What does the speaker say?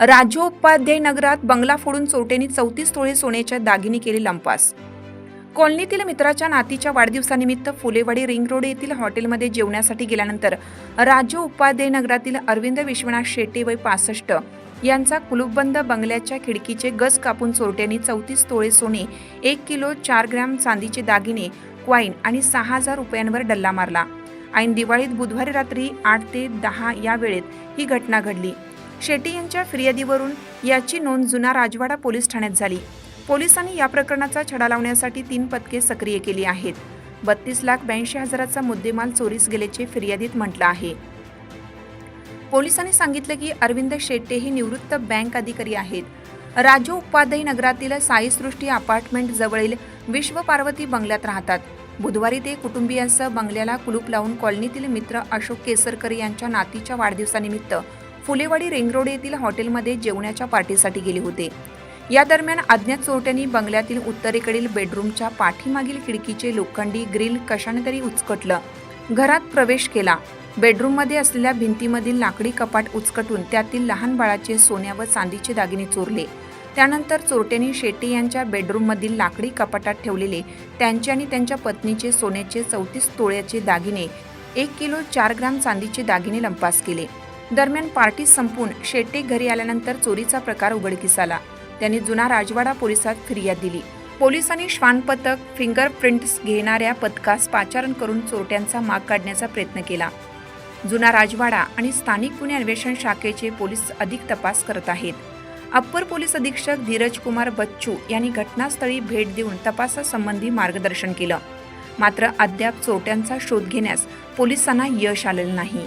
राजू उपाध्याय नगरात बंगला फोडून चोरट्यांनी चौतीस तोळे सोन्याच्या दागिने केले लंपास. कॉलनीतील मित्राच्या नातीच्या वाढदिवसानिमित्त फुलेवाडी रिंग रोड येथील हॉटेलमध्ये जेवण्यासाठी गेल्यानंतर राजू उपाध्याय नगरातील अरविंद विश्वनाथ शेट्टी वय पासष्ट यांचा कुलूपबंद बंगल्याच्या खिडकीचे गज कापून चोरट्यांनी चौतीस तोळे सोने एक किलो चार ग्रॅम चांदीचे दागिने क्वाईन आणि सहा हजार रुपयांवर डल्ला मारला. ऐन दिवाळीत बुधवारी रात्री आठ ते दहा या वेळेत ही घटना घडली. शेट्टी यांच्या फिर्यादीवरून याची नोंद जुना राजवाडा पोलीस ठाण्यात झाली. पोलिसांनी या प्रकरणाचा छडा लावण्यासाठी तीन पथके सक्रिय केली आहेत. बत्तीस लाख ब्याऐंशी हजाराचा मुद्देमाल चोरीस गेल्याचे फिर्यादीत म्हटलं आहे. पोलिसांनी सांगितलं की अरविंद शेट्टे हे निवृत्त बँक अधिकारी आहेत. राजू उपाध्याय नगरातील साईसृष्टी अपार्टमेंट जवळील विश्व पार्वती बंगल्यात राहतात. बुधवारी ते कुटुंबियांसह बंगल्याला कुलूप लावून कॉलनीतील मित्र अशोक केसरकर यांच्या नातीच्या वाढदिवसानिमित्त फुलेवाडी रिंगरोड येथील हॉटेलमध्ये जेवणाच्या पार्टीसाठी गेले होते. या दरम्यान अज्ञात चोरट्यांनी बंगल्यातील उत्तरेकडील बेडरूमच्या पाठीमागील खिडकीचे लोखंडी ग्रिल कशाने तरी उचकटलं. घरात प्रवेश केला. बेडरूममध्ये असलेल्या भिंतीमधील लाकडी कपाट उचकटून त्यातील लहान बाळाचे सोन्या व चांदीचे दागिने चोरले. त्यानंतर चोरट्यांनी शेट्टी यांच्या बेडरूममधील लाकडी कपाटात ठेवलेले त्यांचे आणि त्यांच्या पत्नीचे सोन्याचे चौतीस तोळ्याचे दागिने एक किलो चार ग्राम चांदीचे दागिने लंपास केले. दरम्यान पार्टी संपून शेट्टी घरी आल्यानंतर चोरीचा प्रकार उघडकीस आला. त्यांनी जुना राजवाडा पोलिसात फिर्याद दिली. पोलिसांनी श्वान पथक फिंगरप्रिंट्स घेणाऱ्या पथकास पाचारण करून चोरट्यांचा माग काढण्याचा प्रयत्न केला. जुना राजवाडा आणि स्थानिक गुन्हे अन्वेषण शाखेचे पोलीस अधिक तपास करत आहेत. अप्पर पोलीस अधीक्षक धीरज कुमार बच्चू यांनी घटनास्थळी भेट देऊन तपासासंबंधी मार्गदर्शन केलं. मात्र अद्याप चोरट्यांचा शोध घेण्यास पोलिसांना यश आलेलं नाही.